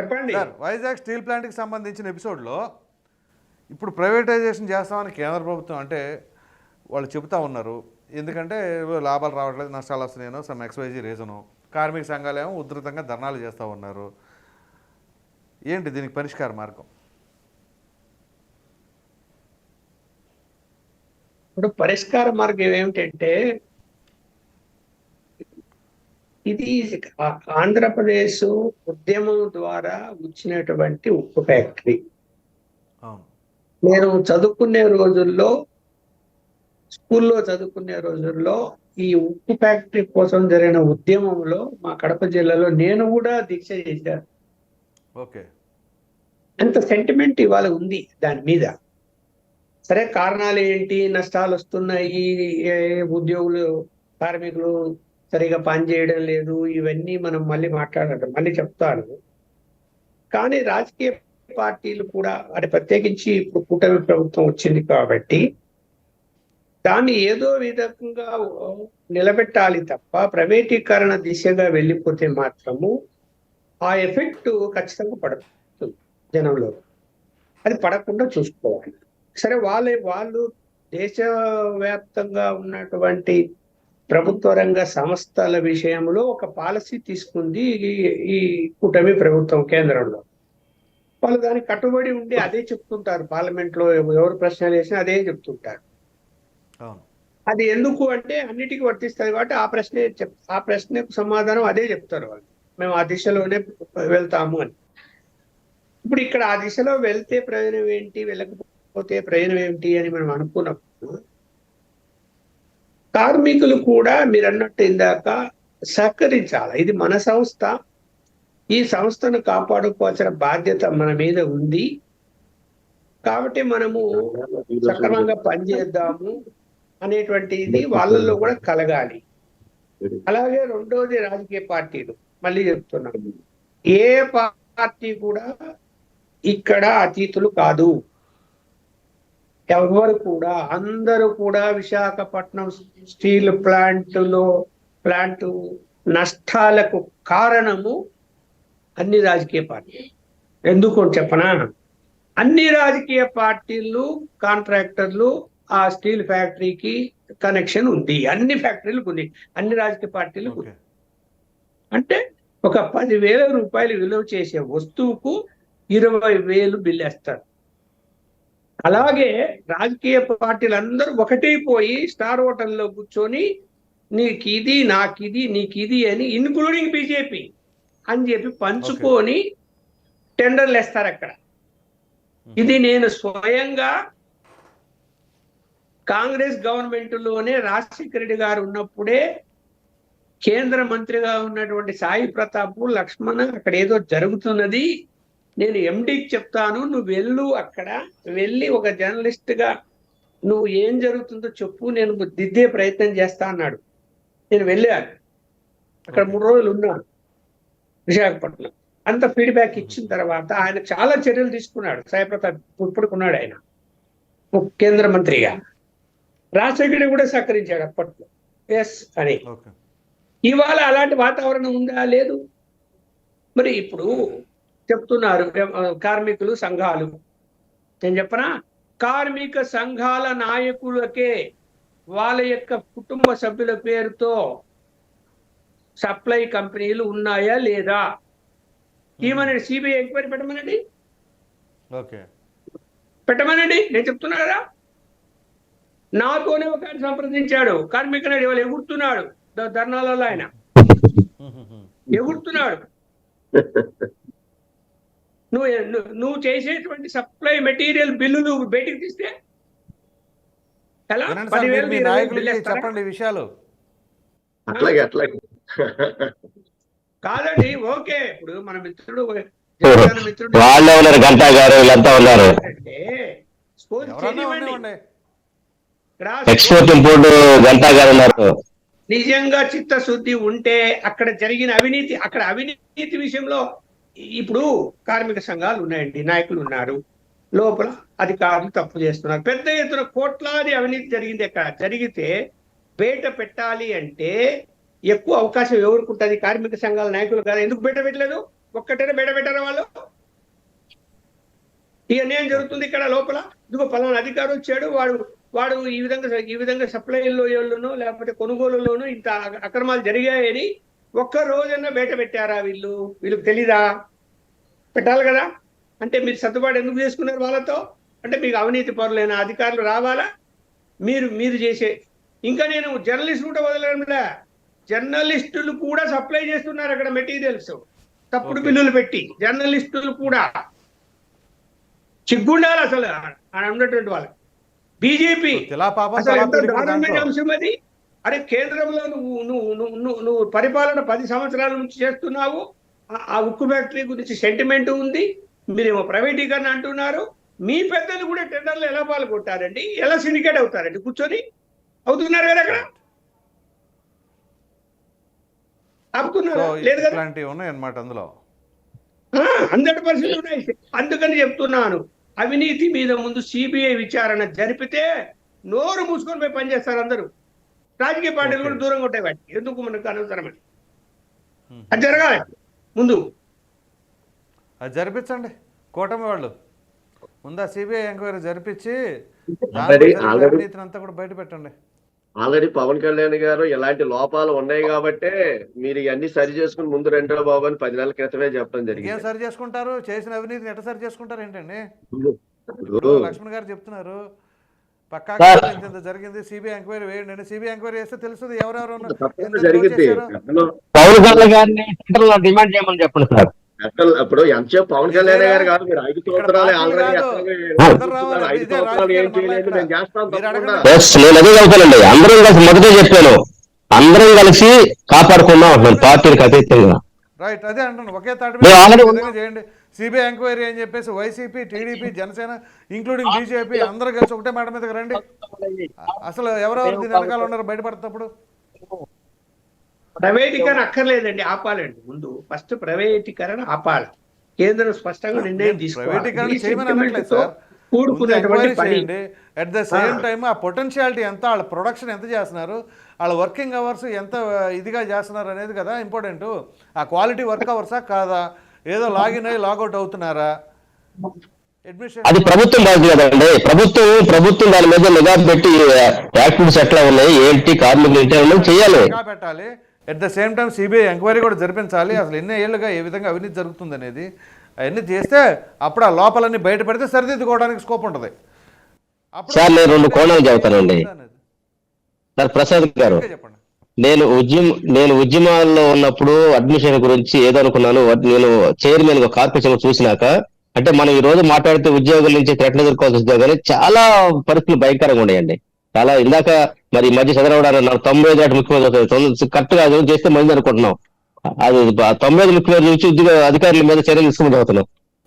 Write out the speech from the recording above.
చెప్పండి. Sir Vizag steel ప్లాంట్కి సంబంధించిన ఎపిసోడ్లో ఇప్పుడు ప్రైవేటైజేషన్ చేస్తామని కేంద్ర ప్రభుత్వం అంటే వాళ్ళు చెబుతా ఉన్నారు. ఎందుకంటే లాభాలు రావట్లేదు నష్టాలు వస్తున్నాయనో సమ్ ఎక్స్వైజీ రీజను. కార్మిక సంఘాలేమో ఉధృతంగా ధర్నాలు చేస్తూ ఉన్నారు. ఏంటి దీనికి పరిష్కార మార్గం? ఇప్పుడు పరిష్కార మార్గం ఏమిటంటే ఇది ఆంధ్రప్రదేశ్ ఉద్యమం ద్వారా వచ్చినటువంటి ఉక్కు ఫ్యాక్టరీ. నేను చదువుకునే రోజుల్లో స్కూల్లో చదువుకునే రోజుల్లో ఈ ఉక్కు ఫ్యాక్టరీ కోసం జరిగిన ఉద్యమంలో మా కడప జిల్లాలో నేను కూడా దీక్ష చేశాను. ఓకే. అంత సెంటిమెంట్ ఇవాళ ఉంది దాని మీద. సరే కారణాలు ఏంటి? నష్టాలు వస్తున్నాయి ఉద్యోగులు కార్మికులు సరిగా పనిచేయడం లేదు ఇవన్నీ మనం మళ్ళీ మాట్లాడటం మళ్ళీ చెప్తాను. కానీ రాజకీయ పార్టీలు కూడా అంటే ప్రత్యేకించి ఇప్పుడు కూటమి ప్రభుత్వం వచ్చింది కాబట్టి దాన్ని ఏదో విధంగా నిలబెట్టాలి తప్ప ప్రైవేటీకరణ దిశగా వెళ్ళిపోతే మాత్రము ఆ ఎఫెక్ట్ ఖచ్చితంగా పడుతుంది జనంలో. అది పడకుండా చూసుకోవాలి. సరే వాళ్ళే వాళ్ళు దేశవ్యాప్తంగా ఉన్నటువంటి ప్రభుత్వ రంగ సంస్థల విషయంలో ఒక పాలసీ తీసుకుంది ఈ- కూటమి ప్రభుత్వం కేంద్రంలో. వాళ్ళు దానికి కట్టుబడి ఉండి అదే చెప్తుంటారు. పార్లమెంట్లో ఎవరు ప్రశ్నలు వేసినా అదే చెప్తుంటారు. అది ఎందుకు అంటే అన్నిటికీ వర్తిస్తుంది కాబట్టి ఆ ప్రశ్నే చెప్ ఆ ప్రశ్నకు సమాధానం అదే చెప్తారు వాళ్ళు. మేము ఆ దిశలోనే వెళ్తాము అని. ఇప్పుడు ఇక్కడ ఆ దిశలో వెళ్తే ప్రయోజనం ఏంటి? వెళ్ళకపోతే ప్రయోజనం ఏంటి అని మనం అనుకున్నప్పుడు కార్మికులు కూడా మీరు అన్నట్టు ఇందాక సహకరించాలి. ఇది మన సంస్థ. ఈ సంస్థను కాపాడుకోవాల్సిన బాధ్యత మన మీద ఉంది. కాబట్టి మనము సక్రమంగా పనిచేద్దాము అనేటువంటిది వాళ్ళల్లో కూడా కలగాలి. అలాగే రెండోది రాజకీయ పార్టీలు. మళ్ళీ చెప్తున్నాను. ఏ పార్టీ కూడా ఇక్కడ అతీతులు కాదు. ఎవరు కూడా అందరూ కూడా విశాఖపట్నం స్టీల్ ప్లాంట్లో ప్లాంట్ నష్టాలకు కారణము అన్ని రాజకీయ పార్టీలు. ఎందుకు చెప్పనా? అన్ని రాజకీయ పార్టీలు కాంట్రాక్టర్లు ఆ స్టీల్ ఫ్యాక్టరీకి కనెక్షన్ ఉంది. అన్ని ఫ్యాక్టరీలకు ఉంది. అన్ని రాజకీయ పార్టీలకు అంటే ఒక పదివేల రూపాయలు విలువ చేసే వస్తువుకు ఇరవై వేలు బిల్లు వేస్తారు. అలాగే రాజకీయ పార్టీలు అందరూ ఒకటైపోయి స్టార్ హోటల్లో కూర్చొని నీకు ఇది నాకు ఇది నీకు ఇది అని ఇన్క్లూడింగ్ బీజేపీ అని చెప్పి పంచుకొని టెండర్లు వేస్తారు అక్కడ. ఇది నేను స్వయంగా కాంగ్రెస్ గవర్నమెంట్లోనే రాజశేఖర రెడ్డి గారు ఉన్నప్పుడే కేంద్ర మంత్రిగా ఉన్నటువంటి సాయి ప్రతాప్ లక్ష్మణ్ అక్కడ ఏదో జరుగుతున్నది. నేను ఎండికి చెప్తాను నువ్వు వెళ్ళు అక్కడ. వెళ్ళి ఒక జర్నలిస్ట్గా నువ్వు ఏం జరుగుతుందో చెప్పు నేను దిద్దే ప్రయత్నం చేస్తా అన్నాడు. నేను వెళ్ళాను. అక్కడ మూడు రోజులు ఉన్నాను. విశాఖపట్నం. అంత ఫీడ్బ్యాక్ ఇచ్చిన తర్వాత ఆయన చాలా చర్యలు తీసుకున్నాడు. సాయి ప్రతాప్ ఇప్పుడుకున్నాడు ఆయన. కేంద్ర మంత్రిగా. రాజశేఖర్ కూడా సహకరించాడు అప్పట్లో. ఎస్ అని. ఇవాళ అలాంటి వాతావరణం ఉందా? లేదు. మరి ఇప్పుడు చెప్తున్నారు కార్మికులు సంఘాలు. నేను చెప్పనా? కార్మిక సంఘాల నాయకులకే వాళ్ళ యొక్క కుటుంబ సభ్యుల పేరుతో సప్లై కంపెనీలు ఉన్నాయా లేదా? ఏమనండి? సిబిఐ ఎంక్వైరీ పెట్టమనండి? ఓకే. పెట్టమనండి? నేను చెప్తున్నా కదా. నాతోనే ఒక ఆయన సంప్రదించాడు. కార్మిక నాయుడు ఇవాళ ఎగురుతున్నాడు. ధర్నాలలో ఆయన. ఎగురుతున్నాడు. నువ్వు నువ్వు- నువ్వు చేసేటువంటి సప్లై మెటీరియల్ బిల్లులు బయటికి తీస్తే ఎలా? బిల్లు? చెప్పండి విషయాలు. అట్లాగే అట్లాగే. కాదండి ఓకే. ఇప్పుడు మన మిత్రుడు వాళ్ళే ఉన్నారు గంటా గారు వీళ్ళంతా ఉన్నారు. ఎక్స్పోర్ట్ ఇంపోర్ట్ గంటా గారు ఉన్నారు. నిజంగా చిత్తశుద్ధి ఉంటే అక్కడ జరిగిన అవినీతి అక్కడ అవినీతి విషయంలో ఇప్పుడు కార్మిక సంఘాలు ఉన్నాయండి నాయకులు ఉన్నారు. లోపల అధికారులు తప్పు చేస్తున్నారు. పెద్ద ఎత్తున కోట్లాది అవినీతి జరిగింది అక్కడ. జరిగితే బయట పెట్టాలి అంటే ఎక్కువ అవకాశం ఎవరికి ఉంటుంది కార్మిక సంఘాల నాయకులు కదా. ఎందుకు బయట పెట్టలేదు? ఒక్కటైనా బయట పెట్టారా వాళ్ళు? ఈ అన్యాయం జరుగుతుంది ఇక్కడ లోపల. ఇదిగో పలానా అధికారులు వచ్చాడు. వాడు వాడు ఈ విధంగా ఈ విధంగా సప్లైలోనూ లేకపోతే కొనుగోలులోనూ ఇంత అక్రమాలు జరిగాయని ఒక్క రోజన్నా బయట పెట్టారా వీళ్ళు? వీళ్ళకి తెలీదా? పెట్టాలి కదా? అంటే మీరు సర్దుబాటు ఎందుకు చేసుకున్నారు వాళ్ళతో? అంటే మీకు అవినీతి పరులైన అధికారులు రావాలా? మీరు మీరు చేసే ఇంకా నేను జర్నలిస్ట్ కూడా వదలడంలే జర్నలిస్టులు కూడా సప్లై చేస్తున్నారు అక్కడ మెటీరియల్స్. తప్పుడు. బిల్లులు పెట్టి జర్నలిస్టులు కూడా. సిగ్గుండాలి అసలు ఆడ ఉన్నటువంటి వాళ్ళకి బీజేపీ. అంశం అది? అరే కేంద్రంలో నువ్వు నువ్వు నువ్వు పరిపాలన పది సంవత్సరాల నుంచి చేస్తున్నావు. ఆ- ఉక్కు ఫ్యాక్టరీ గురించి సెంటిమెంట్ ఉంది. మీరేమో ప్రైవేటీకరణ అంటున్నారు. మీ పెద్దలు కూడా టెండర్లు ఎలా పాల్గొంటారండి? ఎలా సిండికేట్ అవుతారండి? కూర్చొని అవుతున్నారు కదా అక్కడ? ఆపుతున్నారు? లేదు కదా? అందులో. హండ్రెడ్ పర్సెంట్ ఉన్నాయి. అందుకని చెప్తున్నాను. అవినీతి మీద ముందు సిబిఐ విచారణ జరిపితే నోరు మూసుకొని పోయి పనిచేస్తారు అందరూ. రాజకీయ పార్టీలు కూడా దూరంగా ఉంటాయి వాటికి. ఎందుకు మనకు అనవసరమని? Hmm. అది జరగాలి. ముందు. అది జరిపించండి. కూటమి వాళ్ళు. ముందా సిబిఐ ఎంక్వైరీ జరిపించి అంతా కూడా బయట పెట్టండి. ఆల్రెడీ పవన్ కళ్యాణ్ గారు ఎలాంటి లోపాలు ఉన్నాయి కాబట్టే మీరు ఇవన్నీ సరి చేసుకుని ముందు రెండో బాబు అని పది నెలల క్రితమే చెప్పడం జరిగింది. సరి చేసుకుంటారు? చేసిన అవినీతిని ఎట్ట సరి చేసుకుంటారు ఏంటండి? లక్ష్మణ్ గారు చెప్తున్నారు. జరిగింది సిబిఐ ఎంక్వైరీ వేయండి అని సిబిఐ ఎంక్వైరీ చేస్తే తెలుస్తుంది ఎవరెవరు ఉన్నారు, తప్పకుండా ఎంత జరిగింది. దోచేశారో. గతంలో పవన్ కళ్యాణ్ గారిని సెంట్రల్లో డిమాండ్ చేయమని చెప్పండి సార్. గతంలో ఇప్పుడు ఎంతసేపు పవన్ కళ్యాణ్ గారు కాదు మీరు ఐదు సంవత్సరాలు నేను అదే అందరం కలిసి మొదటే చెప్పాను. అందరం కలిసి కాపాడుకుందాం అంటున్నాను. పార్టీలకు అతీతంగా. రైట్ అదే అంటున్నాను. ఒకే తాటి చేయండి. సిబిఐ ఎంక్వైరీ అని చెప్పేసి YCP TDP Janasena including BJP అందరూ కలిసి ఒకటే మాట మీదకి రండి. అసలు ఎవరెవరు దీని వెనకాల ఉన్నారు బయటపడుతున్నప్పుడు ప్రైవేటీకరణ అక్కర్లేదండి ఆపాలండి. ముందు ఫస్ట్ ప్రైవేటీకరణ ఆపాలి. కేంద్రం స్పష్టంగా నిర్ణయం ప్రైవేటీకరణ తీసుకోవాలి. At the same. టైం ఆ. పొటెన్షియాలిటీ ఎంత వాళ్ళ ప్రొడక్షన్ ఎంత చేస్తున్నారు వాళ్ళ వర్కింగ్ అవర్స్ ఎంత ఇదిగా చేస్తున్నారు అనేది కదా ఇంపార్టెంట్ ఆ క్వాలిటీ వర్క్ అవర్సా కాదా? ఏదో లాగిన్ అయ్యి లాగౌట్ అవుతున్నారా? అడ్మిషన్ అది ప్రభుత్వం బాధ్యత కదండి. ప్రభుత్వం ప్రభుత్వం దాని మీద నిఘా పెట్టి యాక్టివిటీస్ ఎట్లా ఉన్నాయి ఏంటి కార్మికులు ఏంటి చేయాలి పెట్టాలి. At the same time CBI enquiry కూడా జరిపించాలి. అసలు ఎన్ని ఏళ్ళుగా ఏ విధంగా అవినీతి జరుగుతుంది అనేది. అవన్నీ చేస్తే అప్పుడు ఆ లోపలన్నీ బయట పెడితే సరిదిద్దుకోవడానికి స్కోప్ ఉంటుంది. సార్, నేను రెండు కోణాలు చెబుతానండి. సార్ ప్రసాద్ గారు. చెప్పండి. నేను ఉద్యమ నేను ఉద్యమాల్లో ఉన్నప్పుడు అడ్మిషన్ గురించి ఏదో అనుకున్నాను. నేను చైర్మన్గా కార్పొరేషన్ చూసినాక అంటే మనం ఈ రోజు మాట్లాడితే ఉద్యోగుల నుంచి థ్రెట్లు ఎదుర్కోవాల్సి వస్తుంది కానీ చాలా పరిస్థితులు భయంకరంగా ఉన్నాయండి చాలా ఇందాక మరి మధ్య చంద్రబాబు నాకు తొంభై ఐదు నాటి ముఖ్యమంత్రి కరెక్ట్గా చేస్తే మంది అనుకుంటున్నాం. అది తొంభై ఐదు ముఖ్యమంత్రి నుంచి ఉద్యోగ అధికారుల మీద చర్యలు తీసుకుంటూ అవుతున్నాం